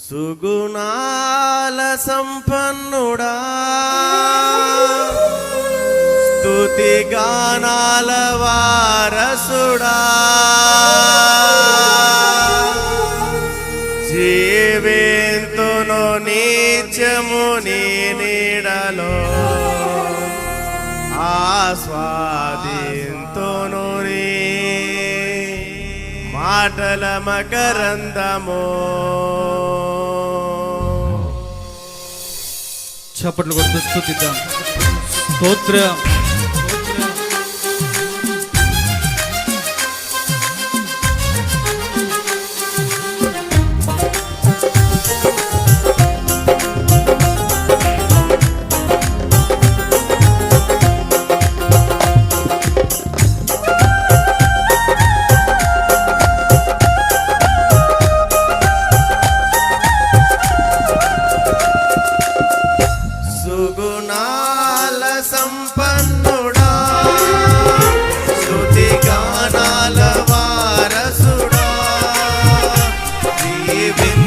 సుగుణాల సంపన్నుడా. స్తుతి గానాల వారసుడా. జీవేంతును నీచము నీ నీడలో ఆస్వాదింతును నీ మాటల మకరందమో. చప్పట్లు కొడుతూ స్థుతిద్దాం స్తోత్రం.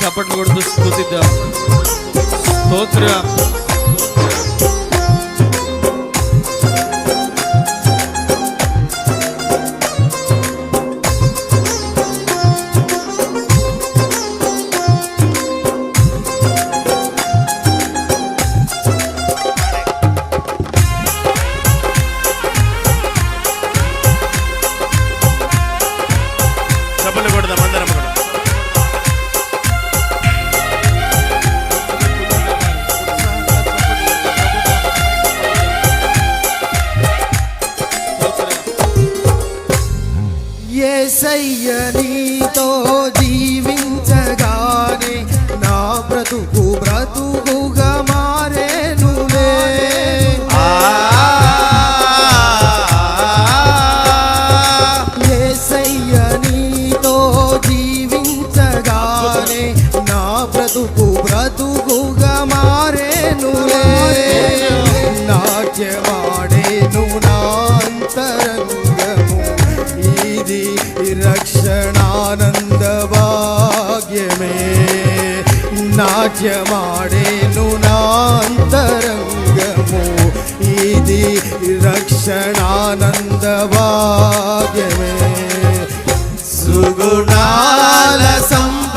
చప్పట్లు కొడుతూ స్థుతిద్దాం స్తోత్రం. బ్రతుకు బ్రతుకుగా మారేను నాట్యమాడేను నా అంతరంగము. ఇది రక్షణానంద భాగ్యమే. నాట్యమాడేను నా అంతరంగము. ఇది రక్షణానంద భాగ్యమే. సుగుణాల సం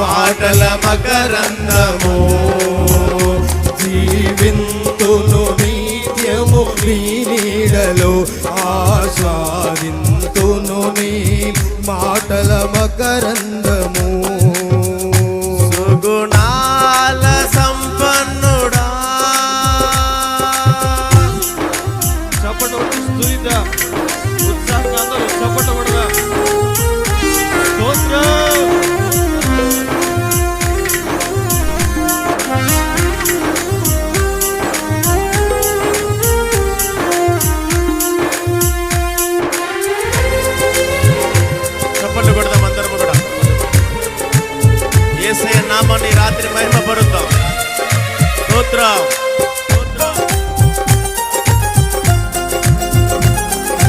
మాటల మకరందము. నామాన్ని రాత్రి మహిమ స్తోత్రం.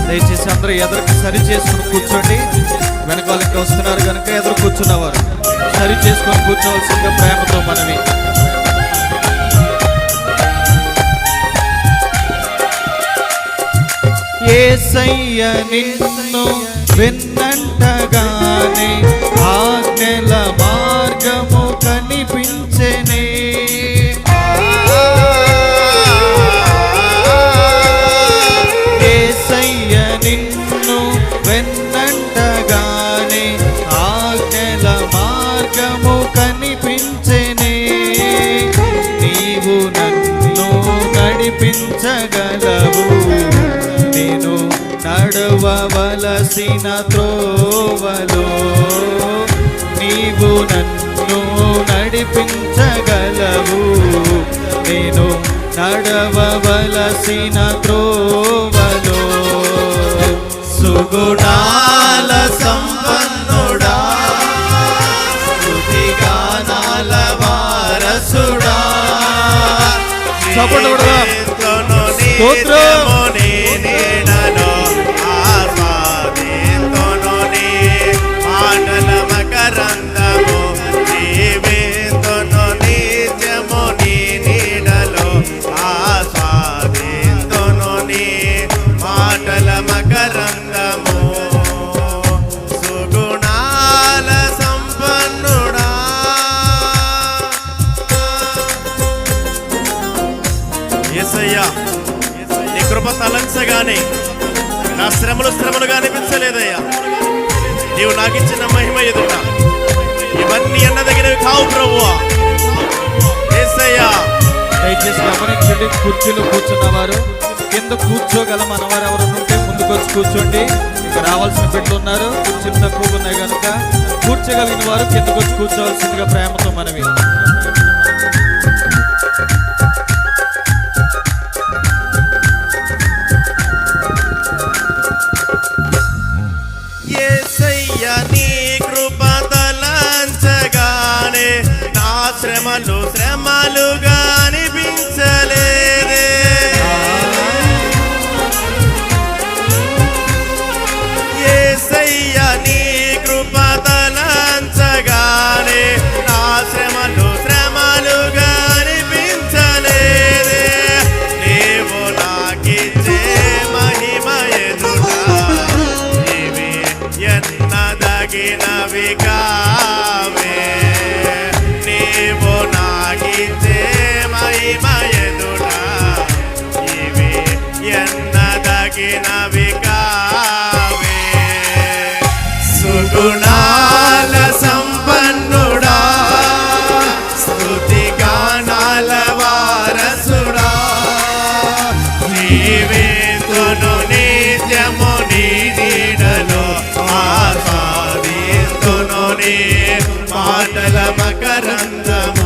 దయచేసి అందరూ ఎదురుకి సరి చేసుకుని కూర్చోండి. వెనకాలకి వస్తున్నారు కనుక ఎదురు కూర్చున్నవారు. సరి చేసుకొని కూర్చోవలసిందిగా ప్రేమతో మనవి. ఏసయ్య నిన్ను విన్నంటగానే ఆజ్ఞల మార్గము కనిపించెనే. నీవు నన్ను నడిపించగలవు. నేను నడవలసిన త్రోవలు. నీవు నన్ను నడిపించగలవు. నేను నడవలసిన త్రోవలు. సుగుణా జీవితంలో స్తోత్రం. శ్రమలు శ్రమలుగా అనిపించలేదయ్యా. నీవు నాకు ఇచ్చిన మహిమ ఎదుట. ఇవన్నీ అన్నదగినవి కావు ప్రభువా. యేసయ్యా దయచేసి గమనించండి కుర్చీలో కూర్చున్నవారు కింద కూర్చోగల మనవారు ఎవరు ఉంటే ముందుకు వచ్చి కూర్చోండి. ఇక్కడ రావాల్సిన బిడ్డలు ఉన్నారు కుర్చీలు తక్కువగా ఉన్నాయి కనుక కూర్చోగలిగిన వారు కిందకు వచ్చి కూర్చోవలసిందిగా ప్రేమతో మనవి. శ్రమలు శ్రమలుగా గుణాల సంపన్నుడా స్థుతి గానాల వారసుడా. జీవితును నిత్యము నీ నీడలో ఆస్వాదితును నీ మాటల మకరందము.